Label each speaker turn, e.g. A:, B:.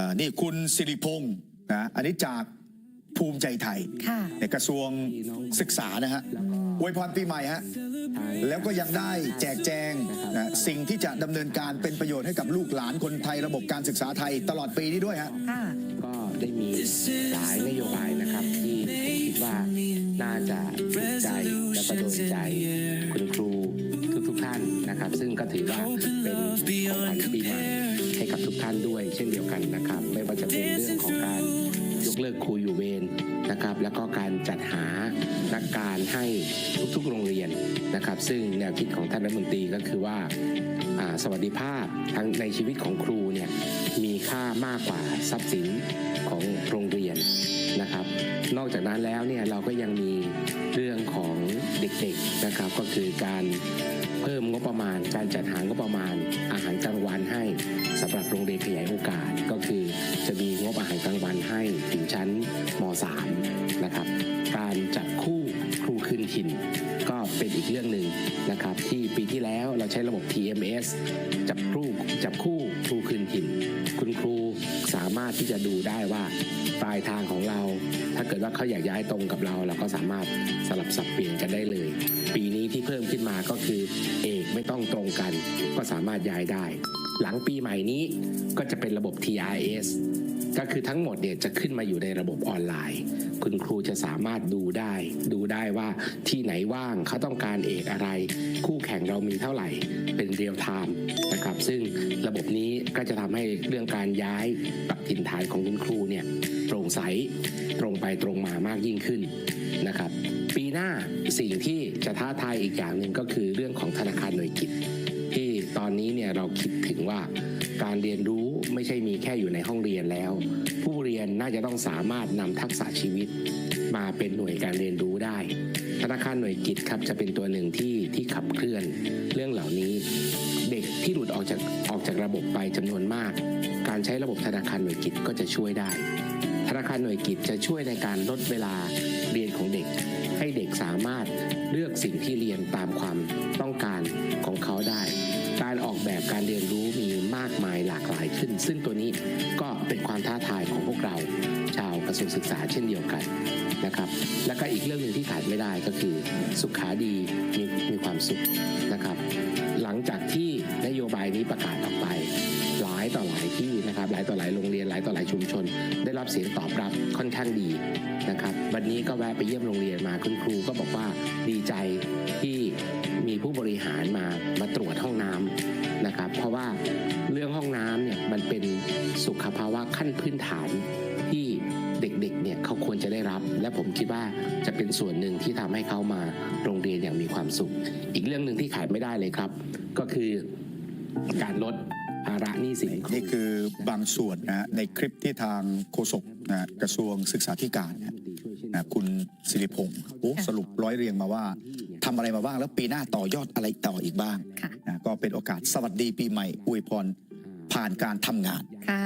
A: อ่านี่คุณสิริพงศ์นะอันนี้จากภูมิใจไทย
B: ค่ะ
A: ในกระทรวงศึกษานะฮะอวยพรปีใหม่ฮะแล้วก็ยังได้แจกแจงนะสิ่งที่จะดำเนินการเป็นประโยชน์ให้กับลูกหลานคนไทยระบบการศึกษาไทยตลอดปีนี้ด้วยฮะ
B: ค่ะ
C: ก็ได้มีหลายนโยบายนะครับ ที่ผมคิดว่าน่าจะถูกใจและก็โดนใจคุณครูทุกๆท่า นะครับ ซึ่งก็ถือว่าเป็นของขวัญปีใหม่ให้กับทุกท่านด้วย เช่นเดียวกันนะครับ ไม่ว่าจะเป็นเรื่องของการยกเลิกครูอยู่เวรนะครับ แล้วก็การจัดหานักการให้ทุกๆโรงเรียนนะครับ ซึ่งแนวคิดของท่านรัฐมนตรีก็คือว่าสวัสดิภาพทั้งในชีวิตของครูเนี่ยมีค่ามากกว่าทรัพย์สินของโรงเรียนนะครับ นอกจากนั้นแล้วเนี่ยเราก็ยังมีเรื่องของเด็กๆนะครับ ก็คือการ เพิ่มงบประมาณ การจัดหางบประมาณ อาหารกลางวันให้สำหรับโรงเรียนขยายโอกาสก็คือ จะมีงบอาหารกลางวันให้ถึงชั้นม .3 นะครับการจับคู่ครูคืนถิ่นก็เป็นอีกเรื่องหนึ่งนะครับ ที่ปีที่แล้วเราใช้ระบบ TMS จับคู่จับคู่ารถที่จะดูได้ว่าปลายทางของเรา ถ้าเกิดว่าเขาอยากย้ายตรงกับเรา เราก็สามารถสลับสับเปลี่ยนกันได้เลย ปีนี้ที่เพิ่มขึ้นมาก็คือ เอกไม่ต้องตรงกัน ก็สามารถย้ายได้ หลังปีใหม่นี้ก็จะเป็นระบบ TRS ก็คือทั้งหมดเนี่ยจะขึ้นมาอยู่ในระบบออนไลน์ คุณครูจะสามารถดูได้ ดูได้ว่าที่ไหนว่างเขาต้องการเอกอะไร คู่แข่งเรามีเท่าไหร่ เป็นเรียลไทม์นะครับ ซึ่งระบบนี้ก็จะทำให้เรื่องการย้ายปรับถิ่นฐานของคุณครูเนี่ยโปร่งใสตรงไปตรงมามากยิ่งขึ้นนะครับ ปีหน้าสิ่งที่จะท้าทายอีกอย่างหนึ่งก็คือเรื่องของธนาคารหน่วยกิจ ที่ตอนนี้เนี่ยเราคิดถึงว่า การเรียนรู้ไม่ใช่มีแค่อยู่ในห้องเรียนแล้ว ผู้เรียนน่าจะต้องสามารถนำทักษะชีวิต มาเป็นหน่วยการเรียนรู้ได้ ธนาคารหน่วยกิจครับจะเป็นตัวหนึ่งที่ที่ขับเคลื่อน เรื่องเหล่านี้ เด็กที่หลุดออกจากออกจากระบบไปจำนวนมาก การใช้ระบบธนาคารหน่วยกิจก็จะช่วยได้ ธนาคารหน่วยกิจจะช่วยในการลดเวลาเรียนของเด็ก ให้เด็กสามารถเลือกสิ่งที่เรียนตามความต้องการของเขาได้ การออกแบบการเรียนรู้ มากมายหลากหลายขึ้น ซึ่งตัวนี้ก็เป็นความท้าทายของพวกเรา ชาวกระทรวงศึกษาเช่นเดียวกันนะครับ แล้วก็อีกเรื่องหนึ่งที่ขาดไม่ได้ก็คือสุขาดีมีมีความสุขนะครับ หลังจากที่นโยบายนี้ประกาศออกไป หลายต่อหลายที่นะครับ หลายต่อหลายโรงเรียนหลายต่อหลายชุมชน ได้รับเสียงตอบรับค่อนข้างดีนะครับ วันนี้ก็แวะไปเยี่ยมโรงเรียนมาคุณครูก็บอกว่าดีใจที่มีผู้บริหารมามาตรวจห้องน้ำนะครับ เพราะว่า รื่องห้องน้ำเนี่ยมันเป็นสุขภาวะขั้นพื้นฐานที่เด็กๆเนี่ยเขาควรจะได้รับ และผมคิดว่าจะเป็นส่วนหนึ่งที่ทำให้เขามาโรงเรียนอย่างมีความสุข อีกเรื่องหนึ่งที่ขาดไม่ได้เลยครับ ก็คือการลดภาระหนี้สินครู
A: นี่คือบางส่วนนะฮะในคลิปที่ทางโฆษกนะฮะกระทรวงศึกษาธิการนะฮะนะคุณสิริพงศ์โอ้สรุปร้อยเรียงมาว่าทำอะไรมาบ้างแล้วปีหน้าต่อยอดอะไรต่ออีกบ้าง
B: ค่ะ
A: นะก็เป็นโอกาสสวัสดีปีใหม่อวยพร ผ่านการทำงาน
B: ค่ะ